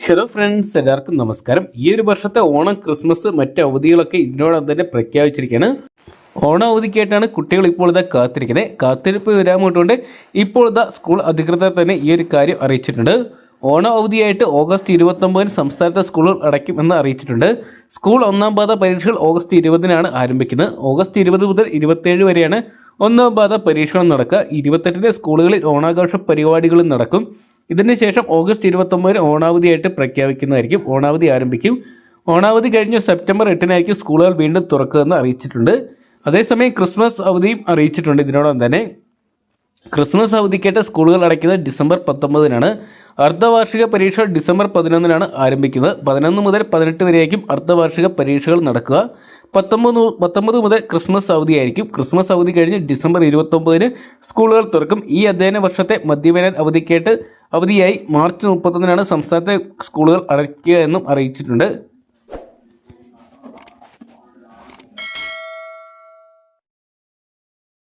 Hello friends എല്ലാവർക്കും നമസ്കാരം. ഈ ഒരു വർഷത്തെ ഓണം ക്രിസ്മസ് മറ്റ് അവധികളൊക്കെ ഇതിനോടൊപ്പം തന്നെ പ്രഖ്യാപിച്ചിരിക്കുകയാണ് ഓണം അവധിക്കായിട്ടാണ് കുട്ടികൾ ഇപ്പോൾ ഇതാ കാത്തിരിക്കുന്നത്. കാത്തിരിപ്പ് വരാൻ പോയിട്ടുണ്ട് ഇപ്പോൾ ഇതാ സ്കൂൾ അധികൃതർ തന്നെ ഈ ഒരു കാര്യം അറിയിച്ചിട്ടുണ്ട്. ഓണം അവധിയായിട്ട് ഓഗസ്റ്റ് ഇരുപത്തൊമ്പതിന് സംസ്ഥാനത്തെ സ്കൂളുകൾ അടയ്ക്കും എന്ന് അറിയിച്ചിട്ടുണ്ട്. സ്കൂൾ ഒന്നാം പാത പരീക്ഷകൾ ഓഗസ്റ്റ് ഇരുപതിനാണ് ആരംഭിക്കുന്നത്. ഓഗസ്റ്റ് ഇരുപത് മുതൽ ഇരുപത്തേഴ് വരെയാണ് ഒന്നാം പാത പരീക്ഷകൾ നടക്കുക. ഇരുപത്തെട്ടിന് സ്കൂളുകളിൽ ഓണാഘോഷ പരിപാടികളും നടക്കും. ഇതിന് ശേഷം ഓഗസ്റ്റ് ഇരുപത്തൊമ്പതിന് ഓണാവധിയായിട്ട് പ്രഖ്യാപിക്കുന്നതായിരിക്കും. ഓണാവധി ആരംഭിക്കും. ഓണാവധി കഴിഞ്ഞ് സെപ്റ്റംബർ എട്ടിനായിരിക്കും സ്കൂളുകൾ വീണ്ടും തുറക്കുമെന്ന് അറിയിച്ചിട്ടുണ്ട്. അതേസമയം ക്രിസ്മസ് അവധിയും അറിയിച്ചിട്ടുണ്ട് ഇതിനോടൊപ്പം തന്നെ. ക്രിസ്മസ് അവധിക്കായിട്ട് സ്കൂളുകൾ അടയ്ക്കുന്നത് ഡിസംബർ പത്തൊമ്പതിനാണ്. അർദ്ധവാർഷിക പരീക്ഷ ഡിസംബർ പതിനൊന്നിനാണ് ആരംഭിക്കുന്നത്. പതിനൊന്ന് മുതൽ പതിനെട്ട് വരെയായിരിക്കും അർദ്ധവാർഷിക പരീക്ഷകൾ നടക്കുക. പത്തൊമ്പത് പത്തൊമ്പത് മുതൽ ക്രിസ്മസ് അവധിയായിരിക്കും. ക്രിസ്മസ് അവധി കഴിഞ്ഞ് ഡിസംബർ ഇരുപത്തൊമ്പതിന് സ്കൂളുകൾ തുറക്കും. ഈ അധ്യയന വർഷത്തെ മധ്യവേനൽ അവധിക്കായിട്ട് അവധിയായി മാർച്ച് മുപ്പത്തൊന്നിനാണ് സംസ്ഥാനത്തെ സ്കൂളുകൾ അടയ്ക്കുക എന്നും അറിയിച്ചിട്ടുണ്ട്.